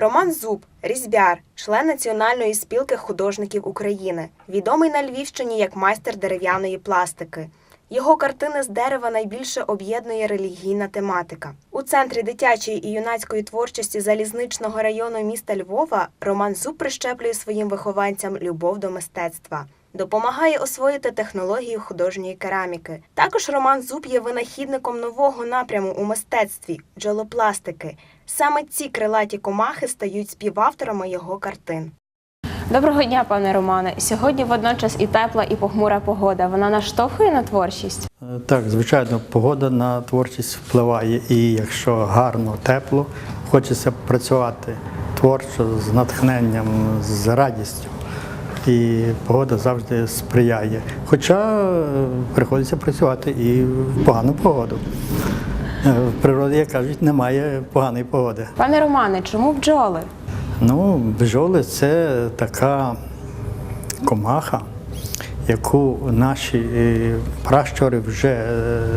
Роман Зуб, різьбяр, член Національної спілки художників України, відомий на Львівщині як майстер дерев'яної пластики. Його картини з дерева найбільше об'єднує релігійна тематика. У центрі дитячої і юнацької творчості залізничного району міста Львова Роман Зуб прищеплює своїм вихованцям любов до мистецтва. Допомагає освоїти технологію художньої кераміки. Також Роман Зуб є винахідником нового напряму у мистецтві джолопластики. Саме ці крилаті комахи стають співавторами його картин. Доброго дня, пане Романе. Сьогодні водночас і тепла, і похмура погода. Вона наштовхує на творчість. Е, Так, звичайно, погода на творчість впливає, і якщо гарно, тепло, хочеться працювати творчо, з натхненням, з радістю. І погода завжди сприяє. Хоча е, приходиться працювати і в погану погоду. Е, В природі, як кажуть, немає поганої погоди. Пане Романе, чому бджоли? Ну, бджоли це така комаха, яку наші е, пращури вже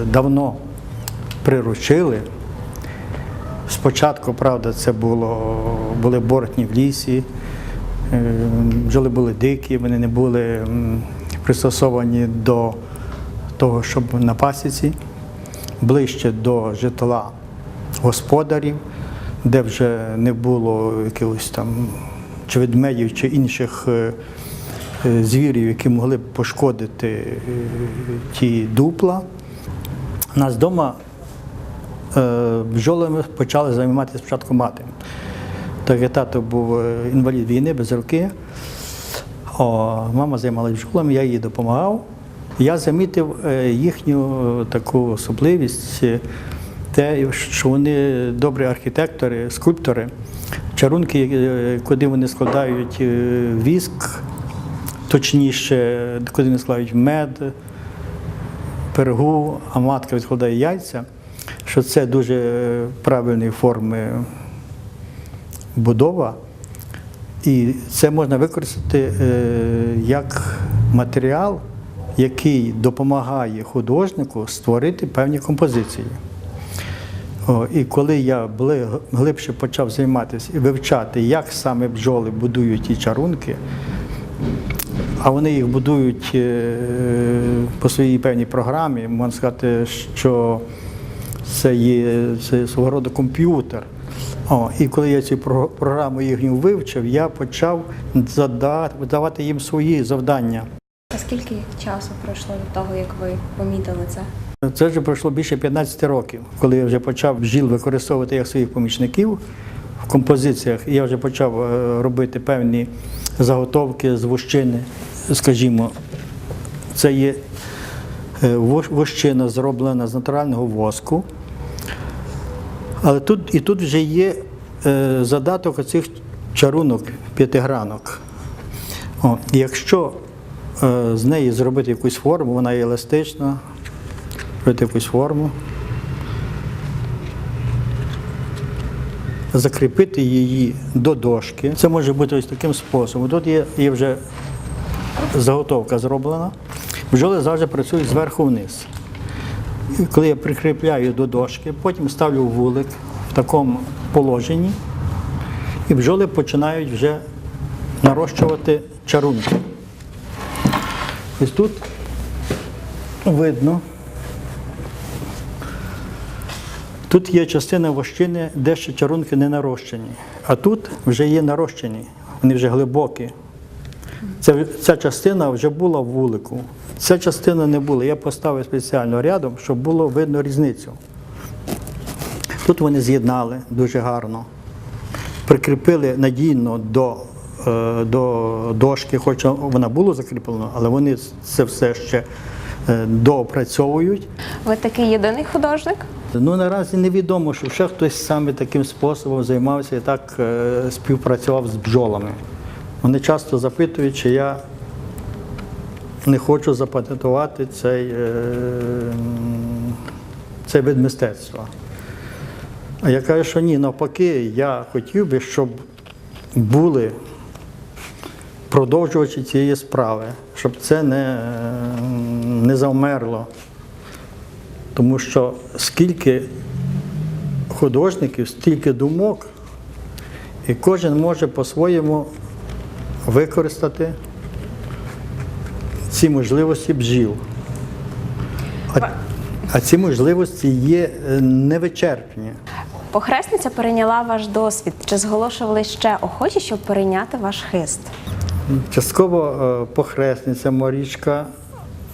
давно приручили. Спочатку, правда, це було, були бортні в лісі, бджоли були дикі, вони не були пристосовані до того, щоб на пасіці, ближче до житла господарів, де вже не було якихось там чи ведмедів, чи інших е, е, звірів, які могли б пошкодити е, ті дупла. У нас вдома е, бджолами почали займатися спочатку мати. Як тато був е, інвалід війни без руки, о, мама займалася бджолами, я їй допомагав. Я замітив е, їхню е, таку особливість, те, що вони добрі архітектори, скульптори, чарунки, куди вони складають віск, точніше, куди вони складають мед, пергу, а матка відкладає яйця, що це дуже правильної форми будова. І це можна використати е, як матеріал, який допомагає художнику створити певні композиції. І коли я глибше почав займатися і вивчати, як саме бджоли будують ті чарунки, а вони їх будують е, по своїй певній програмі, можна сказати, що це є це свого роду комп'ютер. О, і коли я цю програму їхню вивчив, я почав задавати, давати їм свої завдання. А скільки часу пройшло від того, як ви помітили це? Це вже пройшло більше 15 років, коли я вже почав бджіл використовувати як своїх помічників в композиціях. Я вже почав е, робити певні заготовки з вощини. Скажімо, це є е, вощина зроблена з натурального воску. Але тут і тут вже є е, задаток оцих чарунок п'ятигранок. О, якщо е, з неї зробити якусь форму, вона є еластична, робити якусь форму, закріпити її до дошки. Це може бути ось таким способом. Тут є, є вже заготовка зроблена. Бджоли завжди працюють зверху вниз. Коли я прикріпляю до дошки, потім ставлю вулик в такому положенні, і бджоли починають вже нарощувати чарунки. Ось тут видно. Тут є частина вощини, де ще чарунки не нарощені, а тут вже є нарощені, вони вже глибокі. Ця, ця частина вже була в вулику. Ця частина не була. Я поставив спеціально рядом, щоб було видно різницю. Тут вони з'єднали дуже гарно, прикріпили надійно до, е, до дошки, хоча вона була закріплена, але вони це все ще е, доопрацьовують. Ви такий єдиний художник? Ну наразі невідомо, що ще хтось саме таким способом займався і так е, співпрацював з бджолами. Вони часто запитують, чи я не хочу запатентувати цей, е, цей вид мистецтва. А я кажу, що ні, навпаки, я хотів би, щоб були продовжувачі цієї справи, щоб це не, не завмерло. Тому що скільки художників, стільки думок, І кожен може по-своєму використати ці можливості бджіл. А, а ці можливості є е, невичерпні. Похресниця перейняла ваш досвід. Чи зголошували ще охочі, щоб перейняти ваш хист? Частково е, похресниця Марічка,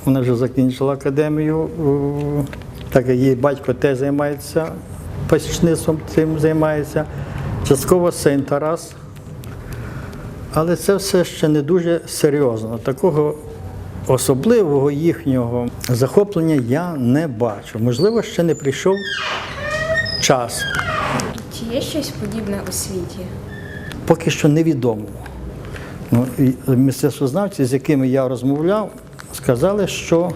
вона вже закінчила академію, е, так як її батько теж займається пасічництвом, цим займається. Частково син Тарас. Але це все ще не дуже серйозно. Такого особливого їхнього захоплення я не бачу. Можливо, ще не прийшов час. Чи є щось подібне у світі? поки що невідомо. Ну, мистецтвознавці, з якими я розмовляв, сказали, що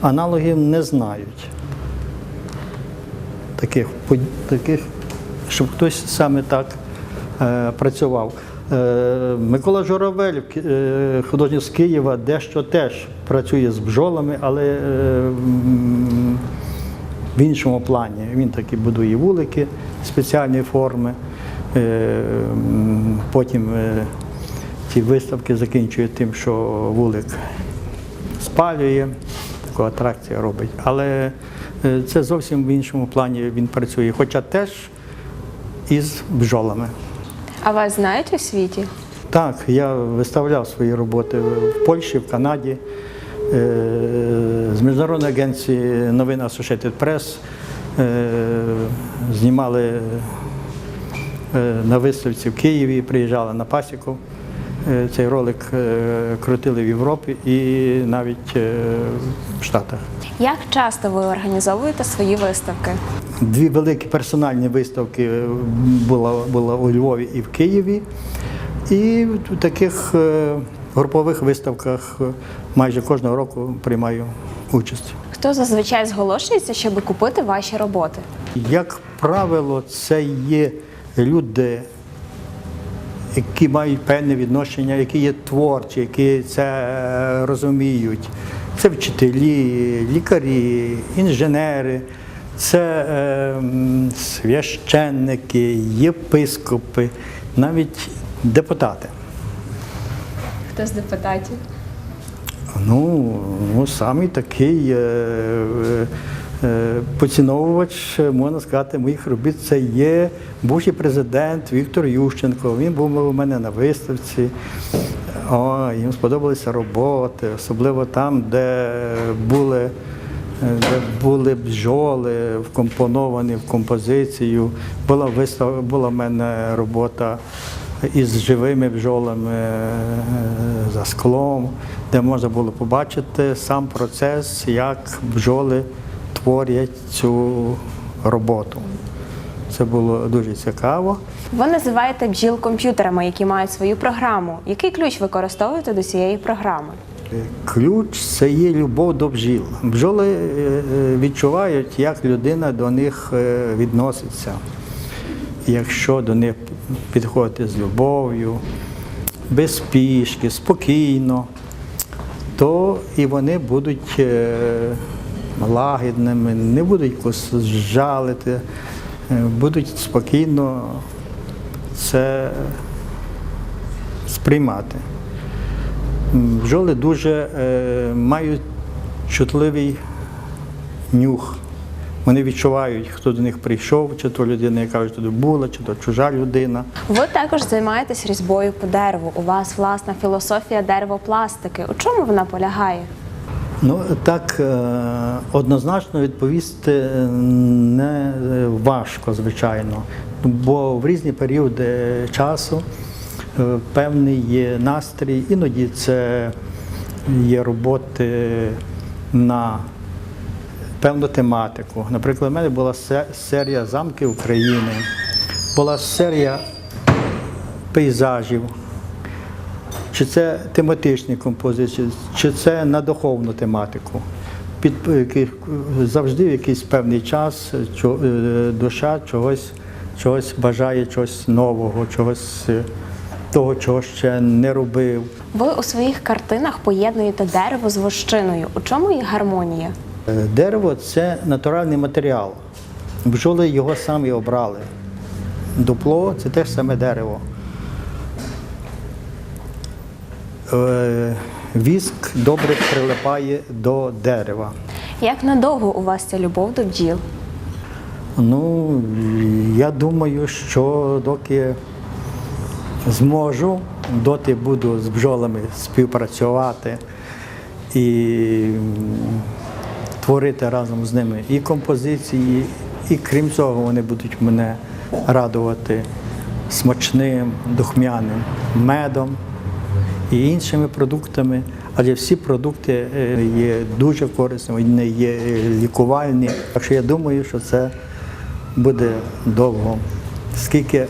аналогів не знають. Таких, таких щоб хтось саме так е, працював. Е, Микола Журавель, е, художник з Києва, дещо теж працює з бджолами, але е, в іншому плані. Він таки будує вулики спеціальної форми. Потім ці виставки закінчує тим, що вулик спалює, таку атракцію робить. Але це зовсім в іншому плані він працює, хоча теж із бджолами. А вас знають у світі? Так, я виставляв свої роботи в Польщі, в Канаді, е, з Міжнародної агенції новин Associated Press. е, Знімали е, на виставці в Києві, приїжджали на пасіку. Е, Цей ролик е, крутили в Європі і навіть е, в Штатах. Як часто ви організовуєте свої виставки? Дві великі персональні виставки було, було у Львові і в Києві. І в таких групових виставках майже кожного року приймаю участь. Хто зазвичай зголошується, щоб купити ваші роботи? Як правило, це є люди, які мають певне відношення, які є творчі, які це е, розуміють. Це вчителі, лікарі, інженери, це е, священники, єпископи, навіть депутати. Хто з депутатів? Ну, ну самий такий е, е, е, поціновувач, можна сказати, моїх робіт це є бувший президент Віктор Ющенко. Він був у мене на виставці. О, їм сподобалися роботи, особливо там, де були, е, де були бджоли вкомпоновані в композицію. Була вистав, була в мене робота із живими бджолами е, за склом, де можна було побачити сам процес, як бджоли творять цю роботу. Це було дуже цікаво. Ви називаєте бджіл комп'ютерами, які мають свою програму. Який ключ використовуєте до цієї програми? Ключ це є любов до бджіл. Бджоли е, е, відчувають, як людина до них е, відноситься. Якщо до них підходити з любов'ю, без спішки, спокійно, то і вони будуть лагідними, не будуть якось жалити, е, будуть спокійно це сприймати. Бджоли дуже е, мають чутливий нюх. Вони відчувають, хто до них прийшов, чи то людина, яка вже туди була, чи то чужа людина. Ви також займаєтесь різьбою по дереву. У вас власна філософія деревопластики. У чому вона полягає? Ну так е, однозначно відповісти е, не е, важко, звичайно, бо в різні періоди часу певний є настрій, іноді це є роботи на певну тематику. Наприклад, у мене була серія замки України, була серія пейзажів. Чи це тематичні композиції, чи це на духовну тематику. Під завжди в якийсь певний час е, душа чогось, чогось бажає, чогось нового, чогось е, того, чого ще не робив. Ви у своїх картинах поєднуєте дерево з вощиною. У чому їх гармонія? Е, Дерево це натуральний матеріал. Бджоли його самі обрали. дупло це те ж саме дерево. Е, Віск добре прилипає до дерева. Як надовго у вас ця любов до бджіл? Ну, я думаю, що доки зможу, доти буду з бджолами співпрацювати і творити разом з ними і композиції, і крім цього, вони будуть мене радувати смачним, духмяним медом і іншими продуктами. Адже всі продукти е, є дуже корисними, вони є е, лікувальні. Так що я думаю, що це буде довго, скільки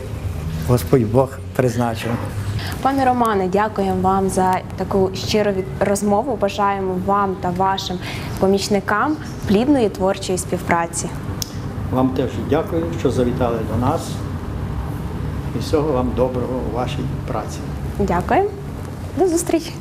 Господь Бог призначив. Пане Романе, дякуємо вам за таку щиру розмову. Бажаємо вам та вашим помічникам плідної творчої співпраці. Вам теж дякую, що завітали до нас. І всього вам доброго у вашій праці. Дякую. До зустрічі!